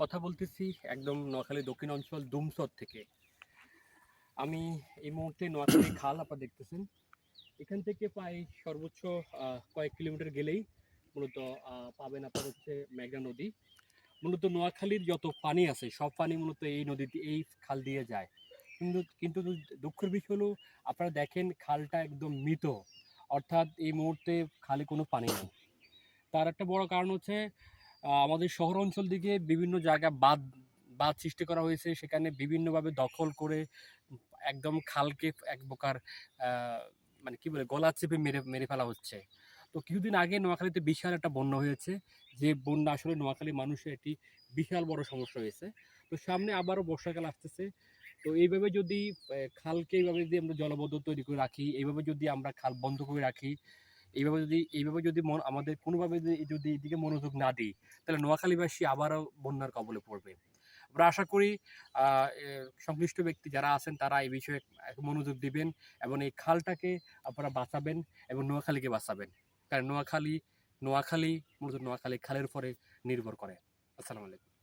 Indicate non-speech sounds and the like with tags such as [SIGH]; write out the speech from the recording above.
কথা বলতেছি একদম নোয়াখালী দক্ষিণ অঞ্চল দুমসর থেকে। আমি এই মুহূর্তে নোয়াখালী [COUGHS] খাল আপনারা দেখতেছেন। এখান থেকে প্রায় সর্বোচ্চ কয়েক কিলোমিটার গেলেই মূলত পাবেন আপনার হচ্ছে মেঘনা নদী। মূলত নোয়াখালীর যত পানি আছে সব পানি মূলত এই নদীতে এই খাল দিয়ে যায়। কিন্তু কিন্তু দুঃখের বিষয় হলো আপনারা দেখেন খালটা একদম মৃত। অর্থাৎ এই মুহূর্তে খালে কোনো পানি নেই। তার একটা বড় কারণ হচ্ছে আমাদের শহর অঞ্চল দিকে বিভিন্ন জায়গা বাঁধ বাঁধ সৃষ্টি করা হয়েছে। সেখানে বিভিন্নভাবে দখল করে একদম খালকে এক প্রকার মানে কি বলে, গলা চেপে মেরে মেরে ফেলা হচ্ছে। তো কিছুদিন আগে নোয়াখালীতে বিশাল একটা বন্যা হয়েছে। যে বন্যা আসলে নোয়াখালী মানুষের একটি বিশাল বড় সমস্যা হয়েছে। তো সামনে আবারও বর্ষাকাল আসতেছে। তো এইভাবে যদি খালকে এইভাবে যদি আমরা জলবদ্ধ তৈরি করে রাখি, এইভাবে যদি আমরা খাল বন্ধ করে রাখি এইভাবে যদি এইভাবে যদি মন, আমাদের কোনোভাবে যদি এদিকে মনোযোগ না দিই, তাহলে নোয়াখালীবাসী আবারও বন্যার কবলে পড়বে। আমরা আশা করি সংশ্লিষ্ট ব্যক্তি যারা আছেন, তারা এই বিষয়ে মনোযোগ দিবেন এবং এই খালটাকে আপনারা বাঁচাবেন এবং নোয়াখালীকে বাঁচাবেন। কারণ নোয়াখালী নোয়াখালী মূলত নোয়াখালী খালের উপরে নির্ভর করে। আসসালামু আলাইকুম।